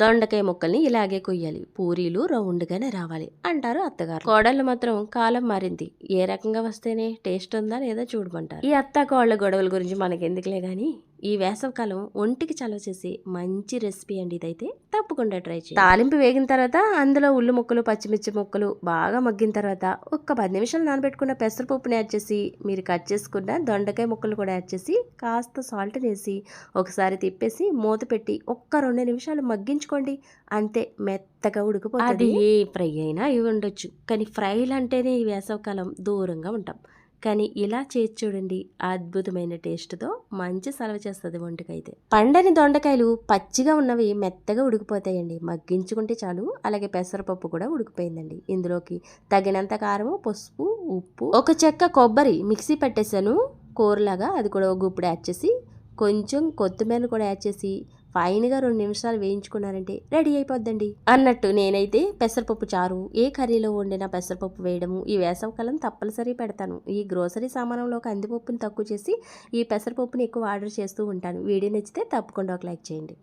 దొండకాయ ముక్కల్ని ఇలాగే కొయ్యాలి. పూరీలు రౌండ్గానే రావాలి అంటారు అత్తగారు. కోడళ్ళు మాత్రం కాలం మారింది. ఏ రకంగా వస్తేనే టేస్ట్ ఉందా లేదా చూడమంటారు ఈ అత్త కోళ్ళ గొడవల గురించి మనకెందుకులే కానీ ఈ వేసవకాలం ఒంటికి చలవ చేసే మంచి రెసిపీ అండి ఇదైతే. తప్పకుండా ట్రై చేయండి. తాలింపు వేగిన తర్వాత అందులో ఉల్లి ముక్కలు పచ్చిమిర్చి ముక్కలు బాగా మగ్గిన తర్వాత ఒక్క పది నిమిషాలు నానబెట్టుకున్న పెసరపప్పుని యాడ్ చేసి మీరు కట్ చేసుకున్న దొండకాయ ముక్కలు కూడా యాడ్ చేసి కాస్త సాల్ట్ వేసి ఒకసారి తిప్పేసి మూత పెట్టి ఒక్క రెండు నిమిషాలు మగ్గించుకోండి. అంతే మెత్తగా ఉడికిపోతుంది. అది ఏ ఫ్రై అయినా ఇవి ఉండొచ్చు. కానీ ఫ్రైలు అంటేనే ఈ వేసవకాలం దూరంగా ఉంటాం. కానీ ఇలా చేసి చూడండి అద్భుతమైన టేస్ట్తో మంచి సలవ చేస్తుంది వంటకైతే. పండని దొండకాయలు పచ్చిగా ఉన్నవి మెత్తగా ఉడికిపోతాయండి. మగ్గించుకుంటే చాలు. అలాగే పెసరపప్పు కూడా ఉడికిపోయిందండి. ఇందులోకి తగినంత కారము పసుపు ఉప్పు ఒక చెక్క కొబ్బరి మిక్సీ పెట్టేశాను. కూరలాగా అది కూడా ఒక గుప్పుడు యాడ్ చేసి కొంచెం కొత్తిమీర కూడా యాడ్ చేసి ఫైన్గా రెండు నిమిషాలు వేయించుకున్నారంటే రెడీ అయిపోద్దండి. అన్నట్టు నేనైతే పెసరపప్పు చారు ఏ కర్రీలో వండిన పెసరపప్పు వేయడము ఈ వేసవకాలం తప్పనిసరి పెడతాను. ఈ గ్రోసరీ సామానంలో కందిపప్పుని తక్కువ చేసి ఈ పెసరపప్పుని ఎక్కువ ఆర్డర్ చేస్తూ ఉంటాను. వీడియో నచ్చితే తప్పకుండా ఒక లైక్ చేయండి.